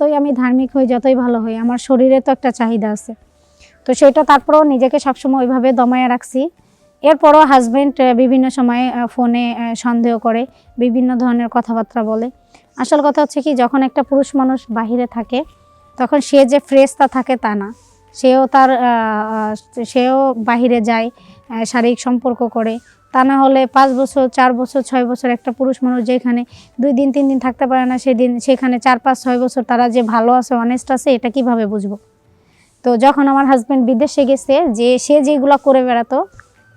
যতই আমি ধার্মিক হই, যতই ভালো হই, আমার শরীরে তো একটা চাহিদা আছে। তো সেটা তারপরেও নিজেকে সবসময় ওইভাবে দমায় রাখছি। এরপরও হাজব্যান্ড বিভিন্ন সময়ে ফোনে সন্দেহ করে, বিভিন্ন ধরনের কথাবার্তা বলে। আসল কথা হচ্ছে কি, যখন একটা পুরুষ মানুষ বাহিরে থাকে, তখন সে যে ফ্রেশ তা থাকে তা না। সেও তার সেও বাহিরে যায় শারীরিক সম্পর্ক করে তা না হলে পাঁচ বছর, চার বছর, ছয় বছর একটা পুরুষ মানুষ যেখানে দুই দিন, তিন দিন থাকতে পারে না, সেদিন সেখানে চার, পাঁচ, ছয় বছর তারা যে ভালো আছে অনেস্ট আছে, এটা কীভাবে বুঝব? তো যখন আমার হাজব্যান্ড বিদেশে গেছে, যে সে যেগুলো করে বেড়াতো,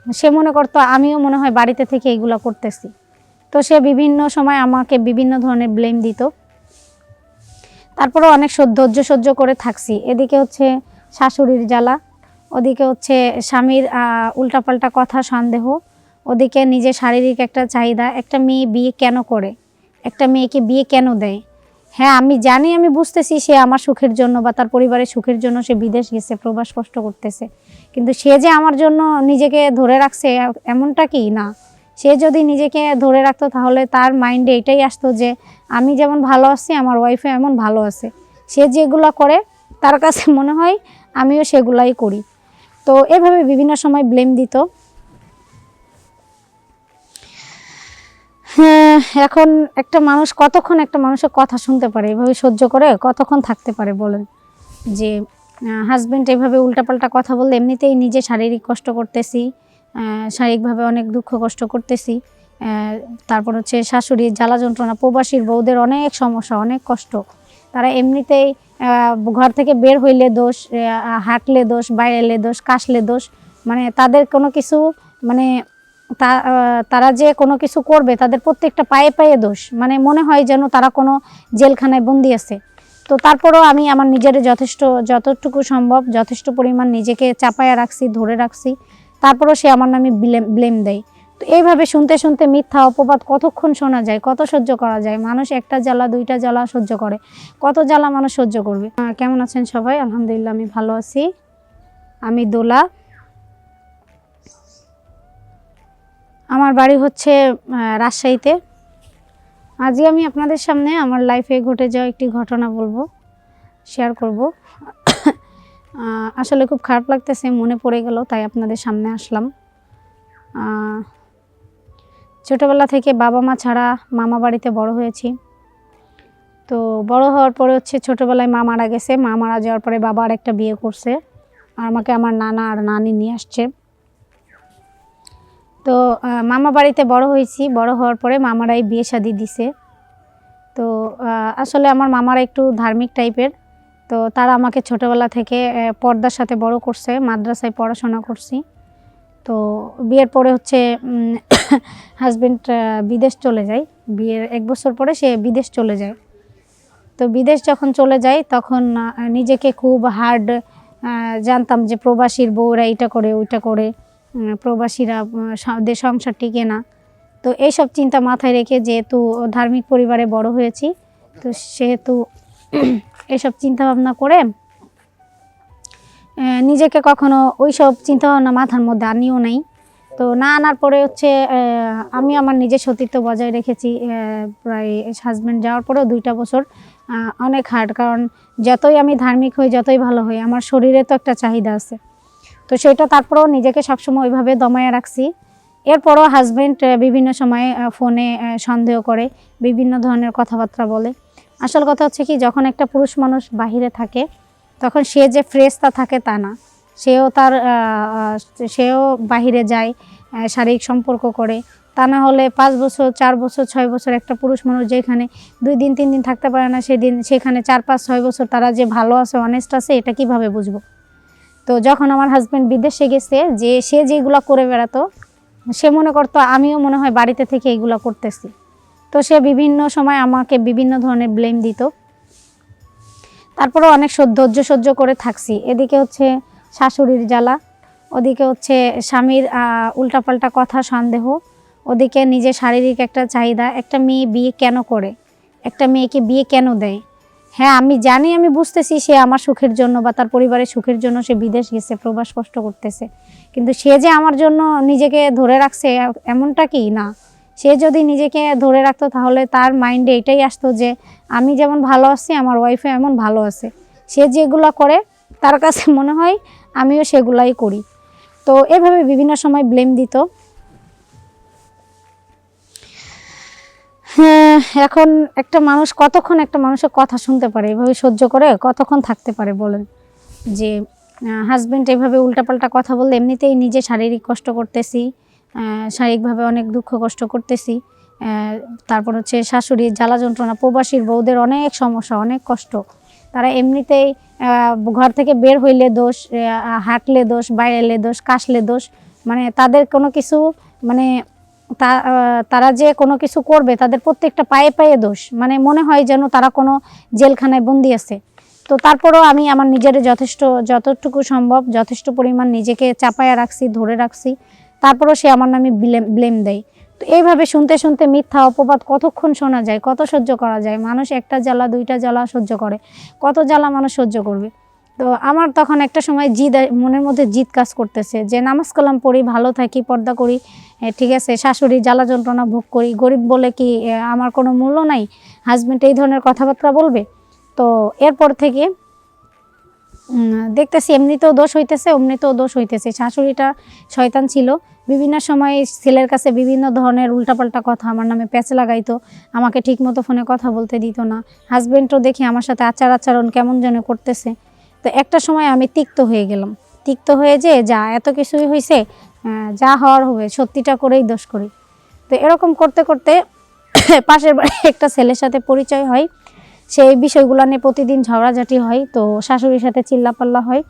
সে মনে করতো, আমিও মনে হয় বাড়িতে থেকে এগুলো করতেছি। তো সে বিভিন্ন সময় আমাকে বিভিন্ন ধরনের ব্লেম দিত। তারপরে অনেক ধৈর্য সহ্য করে থাকছি। এদিকে হচ্ছে শাশুড়ির জ্বালা, ওদিকে হচ্ছে স্বামীর উল্টাপাল্টা কথা, সন্দেহ। ওদিকে নিজের শারীরিক একটা চাহিদা, একটা মেয়ে বিয়ে কেন করে? একটা মেয়েকে বিয়ে কেন দেয়? হ্যাঁ আমি জানি, আমি বুঝতেছি সে আমার সুখের জন্য বা তার পরিবারের সুখের জন্য সে বিদেশ গেছে, প্রবাস কষ্ট করতেছে। কিন্তু সে যে আমার জন্য নিজেকে ধরে রাখছে, এমনটা কি? না। সে যদি নিজেকে ধরে রাখতো, তাহলে তার মাইন্ডে এটাই আসতো যে, আমি যেমন ভালো আছি, আমার ওয়াইফে এমন ভালো আছে। সে যেগুলো করে, তার কাছে মনে হয় আমিও সেগুলাই করি। তো এভাবে বিভিন্ন সময় ব্লেম দিত। এখন একটা মানুষ কতক্ষণ একটা মানুষের কথা শুনতে পারে? এভাবে সহ্য করে কতক্ষণ থাকতে পারে বলেন? যে হাজব্যান্ড এভাবে উল্টাপাল্টা কথা বললে এমনিতেই নিজে শারীরিক কষ্ট করতেছি শারীরিকভাবে অনেক দুঃখ কষ্ট করতেছি তারপর হচ্ছে শাশুড়ির জ্বালা যন্ত্রণা, প্রবাসীর বউদের অনেক সমস্যা, অনেক কষ্ট। তারা এমনিতেই ঘর থেকে বের হইলে দোষ হাঁটলে দোষ বাইরে এলে দোষ, কাশলে দোষ মানে তাদের কোনো কিছু মানে তারা যে কোনো কিছু করবে, তাদের প্রত্যেকটা পায়ে পায়ে দোষ। মানে মনে হয় যেন তারা কোনো জেলখানায় বন্দি আছে। তো তারপরেও আমি আমার নিজের যথেষ্ট, যতটুকু সম্ভব, যথেষ্ট পরিমাণ নিজেকে চাপায়া রাখছি, ধরে রাখছি। তারপরেও সে আমার নামে ব্লেম দেয়। তো এইভাবে শুনতে শুনতে মিথ্যা অপবাদ কতক্ষণ শোনা যায়, কত সহ্য করা যায়? মানুষ একটা জ্বালা, দুইটা জ্বালা সহ্য করে। কত জ্বালা মানুষ সহ্য করবে? কেমন আছেন সবাই? আলহামদুলিল্লাহ, আমি ভালো আছি। আমি দোলা। আমার বাড়ি হচ্ছে রাজশাহীতে। আজকে আমি আপনাদের সামনে আমার লাইফে ঘটে যাওয়া একটি ঘটনা বলব শেয়ার করব। আসলে খুব খারাপ লাগতেছে, মনে পড়ে গেল, তাই আপনাদের সামনে আসলাম। ছোটোবেলা থেকে বাবা মা ছাড়া মামা বাড়িতে বড় হয়েছি। তো বড় হওয়ার পরে হচ্ছে ছোটোবেলায় মা মারা গেছে, মা মারা যাওয়ার পরে বাবা আর একটা বিয়ে করছে, আর আমাকে আমার নানা আর নানি নিয়ে আসছে। তো মামা বাড়িতে বড় হয়েছি। বড় হওয়ার পরে মামারাই বিয়ে শাদি দিছে। তো আসলে আমার মামারা একটু ধার্মিক টাইপের। তো, তারা আমাকে ছোটোবেলা থেকে পর্দার সাথে বড় করছে, মাদ্রাসায় পড়াশোনা করছি। তো, বিয়ের পরে হচ্ছে হাজব্যান্ড বিদেশ চলে যায়। বিয়ের এক বছর পরে সে বিদেশ চলে যায়। তো, বিদেশ যখন চলে যায়, তখন নিজেকে খুব হার্ড জানতাম যে প্রবাসীর বউরা এইটা করে, ওইটা করে। প্রবাসীরা সংসার টিকে না। তো এইসব চিন্তা মাথায় রেখে যেহেতু ধার্মিক পরিবারে বড় হয়েছি, তো সেহেতু এসব চিন্তা ভাবনা করে নিজেকে কখনো ওই সব চিন্তাভাবনা মাথার মধ্যে আনিও নাই। তো না আনার পরে হচ্ছে আমি আমার নিজের সতীত্ব বজায় রেখেছি প্রায় হাজব্যান্ড যাওয়ার পরেও দুইটা বছর অনেক হার্ড কারণ যতই আমি ধার্মিক হই, যতই ভালো হই, আমার শরীরে তো একটা চাহিদা আছে। তো সেটা তারপরেও নিজেকে সবসময় ওইভাবে দমায় রাখছি। এরপরও হাজব্যান্ড বিভিন্ন সময়ে ফোনে সন্দেহ করে, বিভিন্ন ধরনের কথাবার্তা বলে। আসল কথা হচ্ছে কি, যখন একটা পুরুষ মানুষ বাহিরে থাকে, তখন সে যে ফ্রেশ তা থাকে তা না। সেও তার সেও বাহিরে যায় শারীরিক সম্পর্ক করে। তা না হলে পাঁচ বছর, চার বছর, ছয় বছর একটা পুরুষ মানুষ যেখানে দুই দিন, তিন দিন থাকতে পারে না, সেদিন, সেখানে চার, পাঁচ, ছয় বছর তারা যে ভালো আছে অনেস্ট আছে, এটা কীভাবে বুঝব? তো যখন আমার হাজব্যান্ড বিদেশে গেছে, যে সে যেগুলো করে বেড়াতো, সে মনে করতো, আমিও মনে হয় বাড়িতে থেকে এগুলো করতেছি। তো সে বিভিন্ন সময় আমাকে বিভিন্ন ধরনের ব্লেম দিত। তারপরে অনেক ধৈর্য সহ্য করে থাকছি। এদিকে হচ্ছে শাশুড়ির জ্বালা, ওদিকে হচ্ছে স্বামীর উল্টাপাল্টা কথা, সন্দেহ, ওদিকে নিজের শারীরিক একটা চাহিদা, একটা মেয়ে বিয়ে কেন করে? একটা মেয়েকে বিয়ে কেন দেয়? হ্যাঁ আমি জানি, আমি বুঝতেছি সে আমার সুখের জন্য বা তার পরিবারের সুখের জন্য সে বিদেশ গেছে, প্রবাস কষ্ট করতেছে। কিন্তু সে যে আমার জন্য নিজেকে ধরে রাখছে, এমনটা কি? না। সে যদি নিজেকে ধরে রাখতো, তাহলে তার মাইন্ডে এটাই আসতো যে, আমি যেমন ভালো আছি, আমার ওয়াইফে এমন ভালো আছে। সে যেগুলো করে, তার কাছে মনে হয় আমিও সেগুলাই করি। তো এভাবে বিভিন্ন সময় ব্লেম দিত। এখন একটা মানুষ কতক্ষণ একটা মানুষের কথা শুনতে পারে? এভাবে সহ্য করে কতক্ষণ থাকতে পারে বলেন? যে হাজব্যান্ড এভাবে উল্টাপাল্টা কথা বললে এমনিতেই নিজে শারীরিক কষ্ট করতেছি শারীরিকভাবে অনেক দুঃখ কষ্ট করতেছি তারপর হচ্ছে শাশুড়ির জ্বালা যন্ত্রণা, প্রবাসীর বউদের অনেক সমস্যা, অনেক কষ্ট। তারা এমনিতেই ঘর থেকে বের হইলে দোষ হাঁটলে দোষ বাইরে এলে দোষ, কাশলে দোষ মানে তাদের কোনো কিছু মানে তারা যে কোনো কিছু করবে, তাদের প্রত্যেকটা পায়ে পায়ে দোষ। মানে মনে হয় যেন তারা কোনো জেলখানায় বন্দি আছে। তো তারপরও আমি আমার নিজের যথেষ্ট, যতটুকু সম্ভব, যথেষ্ট পরিমাণ নিজেকে চাপায়া রাখছি, ধরে রাখছি। তারপরও সে আমার নামে ব্লেম ব্লেম দেয়। তো এইভাবে শুনতে শুনতে মিথ্যা অপবাদ কতক্ষণ শোনা যায়, কত সহ্য করা যায়? মানুষ একটা জ্বালা, দুইটা জ্বালা সহ্য করে। কত জ্বালা মানুষ সহ্য করবে? তো আমার তখন একটা সময় জিদ, মনের মধ্যে জিদ কাজ করতেছে যে নামাজ কালাম পড়ি, ভালো থাকি, পর্দা করি ঠিক আছে, শাশুড়ি জ্বালা যন্ত্রণা ভোগ করি, গরিব বলে কি আমার কোনো মূল্য নাই? হাজবেন্ড এই ধরনের কথাবার্তা বলবে? তো এরপর থেকে দেখতেছি এমনিতেও দোষ হইতেছে, অমনিতেও দোষ হইতেছে। শাশুড়িটা শয়তান ছিল। বিভিন্ন সময় ছেলের কাছে বিভিন্ন ধরনের উল্টাপাল্টা কথা, আমার নামে প্যাচ লাগাইতো, আমাকে ঠিকমতো ফোনে কথা বলতে দিত না। হাজবেন্ডও দেখি আমার সাথে আচার আচরণ কেমন যেন করতেছে। তো একটা সময় আমি তিক্ত হয়ে গেলাম। তিক্ত হয়ে যে যা এত কিছুই হয়েছে যা হওয়ার হবে, সত্যিটা করেই দোষ করি। তো এরকম করতে করতে পাশের বাড়ি একটা ছেলের সাথে পরিচয় হয়। সেই বিষয়গুলো নিয়ে প্রতিদিন ঝগড়াঝাটি হয়, তো শাশুড়ির সাথে চিল্লাপাল্লা হয়।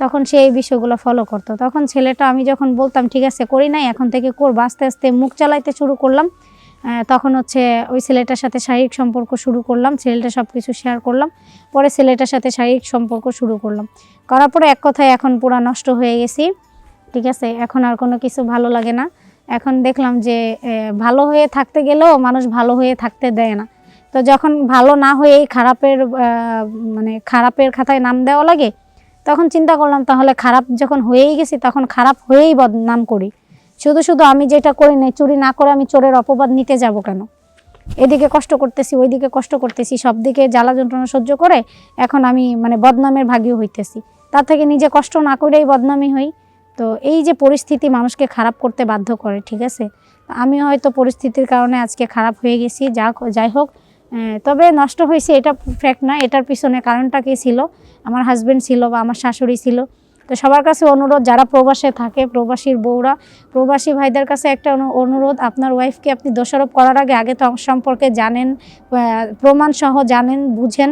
তখন সে এই বিষয়গুলো ফলো করতো। তখন ছেলেটা আমি যখন বলতাম, ঠিক আছে, করি নাই, এখন থেকে করব। আস্তে আস্তে মুখ চালাইতে শুরু করলাম। তখন হচ্ছে ওই ছেলেটার সাথে শারীরিক সম্পর্ক শুরু করলাম, ছেলেটা সব কিছু শেয়ার করলাম, পরে ছেলেটার সাথে শারীরিক সম্পর্ক শুরু করলাম। করার পরে এক কথায় এখন পুরা নষ্ট হয়ে গেছি, ঠিক আছে? এখন আর কোনো কিছু ভালো লাগে না। এখন দেখলাম যে ভালো হয়ে থাকতে গেলেও মানুষ ভালো হয়ে থাকতে দেয় না। তো যখন ভালো না হয়েই খারাপের মানে খারাপের খাতায় নাম দেওয়া লাগে, তখন চিন্তা করলাম তাহলে খারাপ যখন হয়েই গেছি, তখন খারাপ হয়েই বদনাম করি। শুধু শুধু আমি যেটা করি নাই, চুরি না করে আমি চোরের অপবাদ নিতে যাব কেন? এদিকে কষ্ট করতেছি, ওইদিকে কষ্ট করতেছি, সব দিকে জ্বালা যন্ত্রণা সহ্য করে এখন আমি মানে বদনামের ভাগীও হইতেছি। তার থেকে নিজে কষ্ট না করেই বদনামি হই। তো এই যে পরিস্থিতি মানুষকে খারাপ করতে বাধ্য করে, ঠিক আছে? আমি হয়তো পরিস্থিতির কারণে আজকে খারাপ হয়ে গেছি, যা যাই হোক। তবে নষ্ট হয়েছে এটা ফ্যাক্ট না, এটার পিছনে কারণটা কি ছিল? আমার হাজব্যান্ড ছিল বা আমার শাশুড়ি ছিল। তো সবার কাছে অনুরোধ যারা প্রবাসে থাকে প্রবাসীর বউরা প্রবাসী ভাইদের কাছে একটা অনু- অনুরোধ আপনার ওয়াইফকে আপনি দোষারোপ করার আগে আগে তো সম্পর্কে জানেন আহ, প্রমাণ সহ জানেন বুঝেন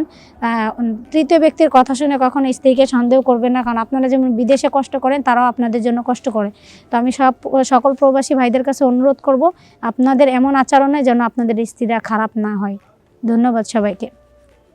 তৃতীয় ব্যক্তির কথা শুনে কখনো স্ত্রীকে সন্দেহ করবেন না কারণ আপনারা যেমন বিদেশে কষ্ট করেন তারাও আপনাদের জন্য কষ্ট করে। তো আমি সব সকল প্রবাসী ভাইদের কাছে অনুরোধ করব আপনাদের এমন আচরণে যেন আপনাদের স্ত্রীরা খারাপ না হয়। ধন্যবাদ সবাইকে।